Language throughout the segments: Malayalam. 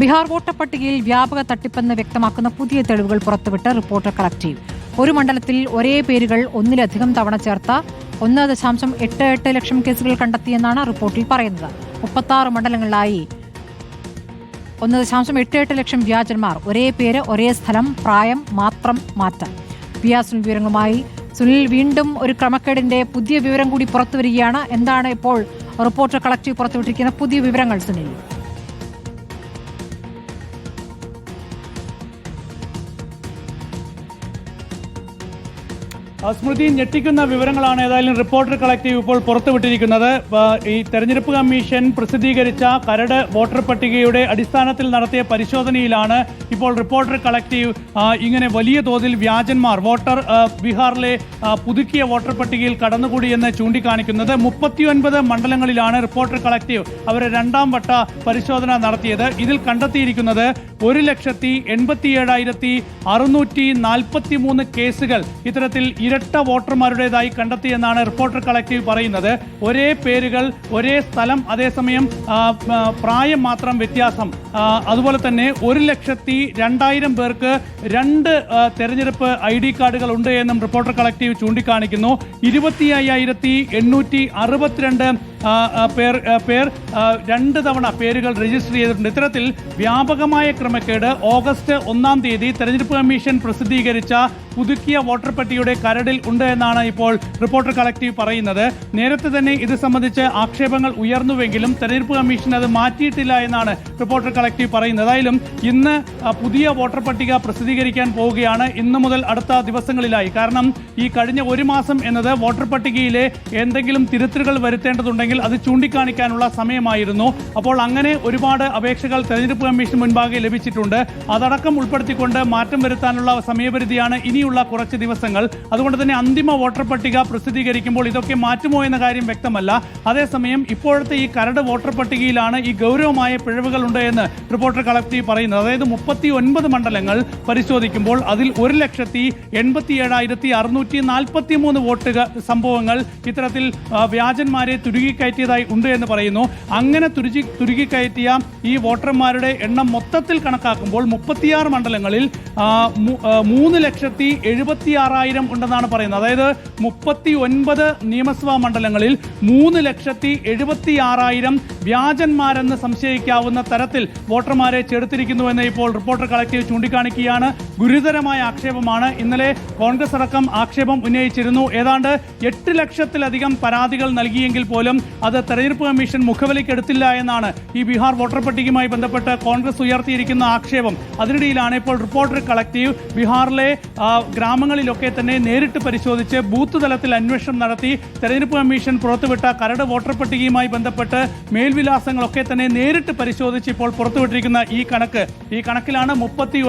ബീഹാർ വോട്ടപ്പട്ടികയിൽ വ്യാപക തട്ടിപ്പെന്ന് വ്യക്തമാക്കുന്ന പുതിയ തെളിവുകൾ പുറത്തുവിട്ട് റിപ്പോർട്ടർ കളക്ടീവ്. ഒരു മണ്ഡലത്തിൽ ഒരേ പേരുകൾ ഒന്നിലധികം തവണ ചേർത്ത ഒന്ന് ദശാംശം എട്ട് എട്ട് ലക്ഷം കേസുകൾ കണ്ടെത്തിയെന്നാണ് റിപ്പോർട്ടിൽ പറയുന്നത്. മുപ്പത്തി മണ്ഡലങ്ങളിലായി ഒന്ന് ദശാംശം എട്ട് എട്ട് ലക്ഷം വ്യാജന്മാർ ഒരേ പേര് ഒരേ സ്ഥലം പ്രായം മാത്രം മാറ്റം. വ്യാസുൽ വിവരങ്ങളുമായി സുനിൽ വീണ്ടും ഒരു ക്രമക്കേടിന്റെ പുതിയ വിവരം കൂടി പുറത്തുവരികയാണ്. എന്താണ് ഇപ്പോൾ റിപ്പോർട്ടർ കളക്ടീവ് പുറത്തുവിട്ടിരിക്കുന്ന പുതിയ വിവരങ്ങൾ സുനിൽ? സ്മൃതി ഞെട്ടിക്കുന്ന വിവരങ്ങളാണ് ഏതായാലും റിപ്പോർട്ടർ കളക്റ്റീവ് ഇപ്പോൾ പുറത്തുവിട്ടിരിക്കുന്നത്. ഈ തെരഞ്ഞെടുപ്പ് കമ്മീഷൻ പ്രസിദ്ധീകരിച്ച കരട് വോട്ടർ പട്ടികയുടെ അടിസ്ഥാനത്തിൽ നടത്തിയ പരിശോധനയിലാണ് ഇപ്പോൾ റിപ്പോർട്ടർ കളക്റ്റീവ് ഇങ്ങനെ വലിയ തോതിൽ വ്യാജന്മാർ വോട്ടർ ബീഹാറിലെ പുതുക്കിയ വോട്ടർ പട്ടികയിൽ കടന്നുകൂടിയെന്ന് ചൂണ്ടിക്കാണിക്കുന്നത്. മുപ്പത്തിയൊൻപത് മണ്ഡലങ്ങളിലാണ് റിപ്പോർട്ടർ കളക്റ്റീവ് അവരെ രണ്ടാം വട്ട പരിശോധന നടത്തിയത്. ഇതിൽ കണ്ടെത്തിയിരിക്കുന്നത് ഒരു ലക്ഷത്തി എൺപത്തി ഏഴായിരത്തി അറുന്നൂറ്റി നാൽപ്പത്തി മൂന്ന് കേസുകൾ ഇത്തരത്തിൽ ഇരട്ട വോട്ടർമാരുടേതായി കണ്ടെത്തിയെന്നാണ് റിപ്പോർട്ടർ കളക്റ്റീവ് പറയുന്നത്. ഒരേ പേരുകൾ ഒരേ സ്ഥലം അതേസമയം പ്രായം മാത്രം വ്യത്യാസം. അതുപോലെ തന്നെ ഒരു ലക്ഷത്തി രണ്ടായിരം പേർക്ക് രണ്ട് തെരഞ്ഞെടുപ്പ് ഐ ഡി കാർഡുകൾ ഉണ്ട് എന്നും റിപ്പോർട്ടർ കളക്റ്റീവ് ചൂണ്ടിക്കാണിക്കുന്നു. ഇരുപത്തി അയ്യായിരത്തി എണ്ണൂറ്റി അറുപത്തിരണ്ട് പേർ പേർ രണ്ട് തവണ പേരുകൾ രജിസ്റ്റർ ചെയ്തിട്ടുണ്ട്. ഇത്തരത്തിൽ വ്യാപകമായ ക്രമക്കേട് ഓഗസ്റ്റ് ഒന്നാം തീയതി തെരഞ്ഞെടുപ്പ് കമ്മീഷൻ പ്രസിദ്ധീകരിച്ച പുതുക്കിയ വോട്ടർ പട്ടിയുടെ കരടിൽ ഉണ്ട് എന്നാണ് ഇപ്പോൾ റിപ്പോർട്ടർ കളക്ടീവ് പറയുന്നത്. നേരത്തെ തന്നെ ഇത് സംബന്ധിച്ച് ആക്ഷേപങ്ങൾ ഉയർന്നുവെങ്കിലും തെരഞ്ഞെടുപ്പ് കമ്മീഷൻ അത് മാറ്റിയിട്ടില്ല എന്നാണ് റിപ്പോർട്ടർ കളക്ടീവ് പറയുന്നത്. ഏതായാലും ഇന്ന് പുതിയ വോട്ടർ പട്ടിക പ്രസിദ്ധീകരിക്കാൻ പോവുകയാണ് ഇന്നു മുതൽ അടുത്ത ദിവസങ്ങളിലായി. കാരണം ഈ കഴിഞ്ഞ ഒരു മാസം എന്നത് വോട്ടർ പട്ടികയിലെ എന്തെങ്കിലും തിരുത്തലുകൾ വരുത്തേണ്ടതുണ്ടെങ്കിൽ അത് ചൂണ്ടിക്കാണിക്കാനുള്ള സമയമായിരുന്നു. അപ്പോൾ അങ്ങനെ ഒരുപാട് അപേക്ഷകൾ തെരഞ്ഞെടുപ്പ് കമ്മീഷൻ മുൻപാകെ ലഭിച്ചിട്ടുണ്ട്. അതടക്കം ഉൾപ്പെടുത്തിക്കൊണ്ട് മാറ്റം വരുത്താനുള്ള സമയപരിധിയാണ് ഇനിയുള്ള കുറച്ച് ദിവസങ്ങൾ. അതുകൊണ്ട് തന്നെ അന്തിമ വോട്ടർ പട്ടിക പ്രസിദ്ധീകരിക്കുമ്പോൾ ഇതൊക്കെ മാറ്റുമോ എന്ന കാര്യം വ്യക്തമല്ല. അതേസമയം ഇപ്പോഴത്തെ ഈ കരട് വോട്ടർ പട്ടികയിലാണ് ഈ ഗൗരവമായ പിഴവുകൾ ഉണ്ട് എന്ന് റിപ്പോർട്ടർ കളക്ടീവ് പറയുന്നത്. അതായത് മുപ്പത്തി ഒൻപത് മണ്ഡലങ്ങൾ പരിശോധിക്കുമ്പോൾ അതിൽ ഒരു ലക്ഷത്തി എൺപത്തി ഏഴായിരത്തി അറുന്നൂറ്റി നാൽപ്പത്തി മൂന്ന് സംഭവങ്ങൾ ഇത്തരത്തിൽ വ്യാജന്മാരെ തുരുകിക്കയറ്റിയതായി ഉണ്ട് എന്ന് പറയുന്നു. അങ്ങനെ തുരുചി തുരുകിക്കയറ്റിയ ഈ വോട്ടർമാരുടെ എണ്ണം മൊത്തത്തിൽ കണക്കാക്കുമ്പോൾ മുപ്പത്തിയാറ് മണ്ഡലങ്ങളിൽ മൂന്ന് ലക്ഷത്തി എഴുപത്തി ആറായിരം ഉണ്ടെന്നാണ് പറയുന്നത്. അതായത് മുപ്പത്തി ഒൻപത് നിയമസഭാ മണ്ഡലങ്ങളിൽ മൂന്ന് ലക്ഷത്തി എഴുപത്തി ആറായിരം വ്യാജന്മാരെന്ന് സംശയിക്കാവുന്ന തരത്തിൽ വോട്ടർമാരെ ചേർത്തിരിക്കുന്നുവെന്ന് ഇപ്പോൾ റിപ്പോർട്ടർ കളക്റ്റീവ് ചൂണ്ടിക്കാണിക്കുകയാണ്. ഗുരുതരമായ ആക്ഷേപമാണ്. ഇന്നലെ കോൺഗ്രസ് അടക്കം ആക്ഷേപം ഉന്നയിച്ചിരുന്നു. ഏതാണ്ട് എട്ട് ലക്ഷത്തിലധികം പരാതികൾ നൽകിയെങ്കിൽ പോലും അത് തെരഞ്ഞെടുപ്പ് കമ്മീഷൻ മുഖവിലയ്ക്കെടുത്തില്ല എന്നാണ് ഈ ബീഹാർ വോട്ടർ പട്ടികയുമായി ബന്ധപ്പെട്ട് കോൺഗ്രസ് ഉയർത്തിയിരിക്കുന്ന ആക്ഷേപം. അതിനിടയിലാണ് ഇപ്പോൾ റിപ്പോർട്ടർ കളക്റ്റീവ് ബീഹാറിലെ ഗ്രാമങ്ങളിലൊക്കെ തന്നെ നേരിട്ട് പരിശോധിച്ച് ബൂത്ത് തലത്തിൽ അന്വേഷണം നടത്തി തെരഞ്ഞെടുപ്പ് കമ്മീഷൻ പുറത്തുവിട്ട കരട് വോട്ടർ പട്ടികയുമായി ബന്ധപ്പെട്ട് മേൽവിലാസങ്ങളൊക്കെ തന്നെ നേരിട്ട് പരിശോധിച്ച് ഇപ്പോൾ പുറത്തുവിട്ടിരിക്കുന്ന ഈ കണക്ക്. ഈ കണക്കിലാണ് മുപ്പത്തി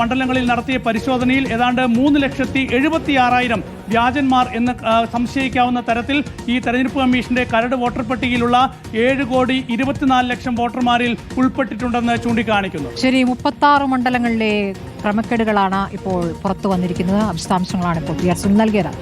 മണ്ഡലങ്ങളിൽ നടത്തിയ പരിശോധനയിൽ ഏതാണ്ട് മൂന്ന് ലക്ഷത്തി എഴുപത്തി ആറായിരം വ്യാജന്മാർ എന്ന് സംശയിക്കാവുന്ന തരത്തിൽ ഈ തെരഞ്ഞെടുപ്പ് കമ്മീഷന്റെ കരട് വോട്ടർ പട്ടികയിലുള്ള ഏഴ് കോടി ഇരുപത്തിനാല് ലക്ഷം വോട്ടർമാരിൽ ഉൾപ്പെട്ടിട്ടുണ്ടെന്ന് ചൂണ്ടിക്കാണിക്കുന്നു. ശരി മുപ്പത്തി മണ്ഡലങ്ങളിലെ ക്രമക്കേടുകളാണ് ഇപ്പോൾ പുറത്തു വന്നിരിക്കുന്നത്. വിശദാംശങ്ങളാണ് ഇപ്പോൾ നൽകിയത്.